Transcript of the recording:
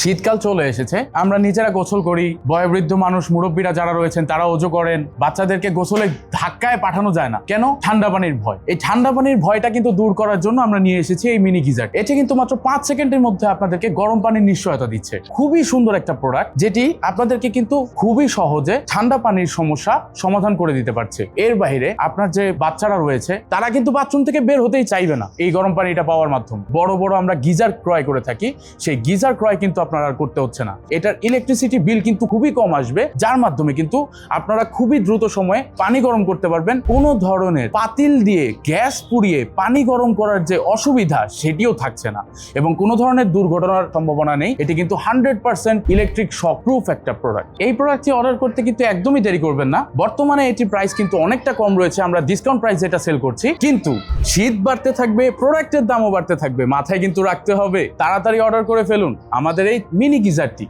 শীতকাল চলে এসেছে। আমরা নিজেরা গোসল করি। বয়োবৃদ্ধ মানুষ, মুরব্বীরা যারা রয়েছেন, তারা ওজো করেন। বাচ্চাদেরকে গোসলে ধাক্কায় পাঠানো যায় না। কেন? ঠান্ডা পানির ভয়। এই ঠান্ডা পানির ভয়টা কিন্তু দূর করার জন্য আমরা নিয়ে এসেছি এই মিনি গিজার এটি কিন্তু মাত্র পাঁচ সেকেন্ডের মধ্যে আপনাদেরকে গরম পানির নিশ্চয়তা দিচ্ছে। খুবই সুন্দর একটা প্রোডাক্ট যেটি আপনাদেরকে কিন্তু খুবই সহজে ঠান্ডা পানির সমস্যা সমাধান করে দিতে পারছে। এর বাইরে আপনার যে বাচ্চারা রয়েছে, তারা কিন্তু বাথরুম থেকে বের হতেই চাইবে না। এই গরম পানিটা পাওয়ার মাধ্যমে। বড় বড় আমরা গিজার ক্রয় করে থাকি। সেই গিজার ক্রয় কিন্তু আপনারা আর করতে হচ্ছে না। এটার ইলেকট্রিসিটি বিল কিন্তু খুবই কম আসবে, যার মাধ্যমে কিন্তু আপনারা খুবই দ্রুত সময়ে পানি গরম করতে পারবেন। কোনো ধরনের পাতিল দিয়ে গ্যাস পুড়িয়ে পানি গরম করার যে অসুবিধা, সেটিও থাকছে না। এবং কোনো ধরনের দুর্ঘটনার সম্ভাবনা নেই। এটি কিন্তু hundred percent electric shock proof একটা প্রোডাক্ট এই প্রোডাক্টটি অর্ডার করতে কিন্তু একদমই দেরি করবেন না। বর্তমানে এটি প্রাইস কিন্তু অনেকটা কম রয়েছে। আমরা ডিসকাউন্ট প্রাইস এটা সেল করছি। কিন্তু শীত বাড়তে থাকবে প্রোডাক্টের দামও বাড়তে থাকবে। মাথায় কিন্তু রাখতে হবে। তাড়াতাড়ি অর্ডার করে ফেলুন। আমাদের এই মিনি গিজারটি।